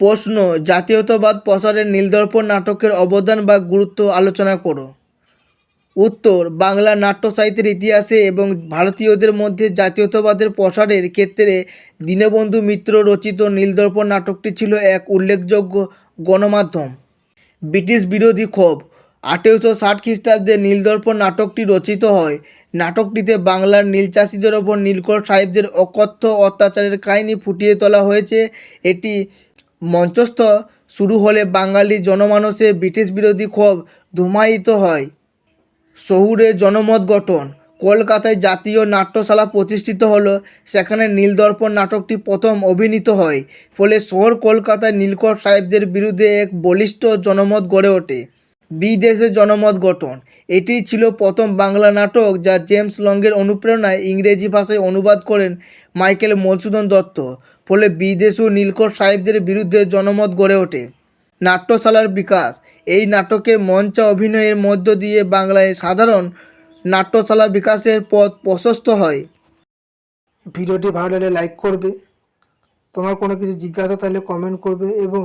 প্রশ্ন, জাতীয়তাবাদ প্রসারে নীলদর্পণ নাটকের অবদান বা গুরুত্ব আলোচনা করো। উত্তর, বাংলা নাট্য সাহিত্যের ইতিহাসে এবং ভারতীয়দের মধ্যে জাতীয়তাবাদের প্রসারের ক্ষেত্রে দীনবন্ধু মিত্র রচিত নীলদর্পণ নাটকটি ছিল এক উল্লেখযোগ্য গণমাধ্যম। ব্রিটিশ বিরোধী ক্ষোভ, আঠেরোশো ষাট খ্রিস্টাব্দে নীলদর্পণ নাটকটি রচিত হয়। নাটকটিতে বাংলার নীল চাষিদের ওপর নীলকর সাহেবদের অকথ্য অত্যাচারের কাহিনী ফুটিয়ে তোলা হয়েছে। এটি মঞ্চস্থ শুরু হলে বাঙালি জনমানসে ব্রিটিশ বিরোধী ক্ষোভ ধুমায়িত হয়। শহুরে জনমত গঠন। কলকাতায় জাতীয় নাট্যশালা প্রতিষ্ঠিত হলো। সেখানে নীলদর্পণ নাটকটি প্রথম অভিনীত হয়। ফলে শহর কলকাতায় নীলকর সাহেবদের বিরুদ্ধে এক বলিষ্ঠ জনমত গড়ে ওঠে। বিদেশে জনমত গঠন। এটি ছিল প্রথম বাংলা নাটক যা জেমস লংয়ের অনুপ্রেরণায় ইংরেজি ভাষায় অনুবাদ করেন মাইকেল মধুসূদন দত্ত, ফলে বিদেশ ও নীলকর সাহেবদের বিরুদ্ধে জনমত গড়ে ওঠে। নাট্যশালার বিকাশ। এই নাটকের মঞ্চ অভিনয়ের মধ্য দিয়ে বাংলায় সাধারণ নাট্যশালা বিকাশের পথ প্রশস্ত হয়। ভিডিওটি ভালো লাগলে লাইক করবে। তোমার কোনো কিছু জিজ্ঞাসা থাকলে কমেন্ট করবে এবং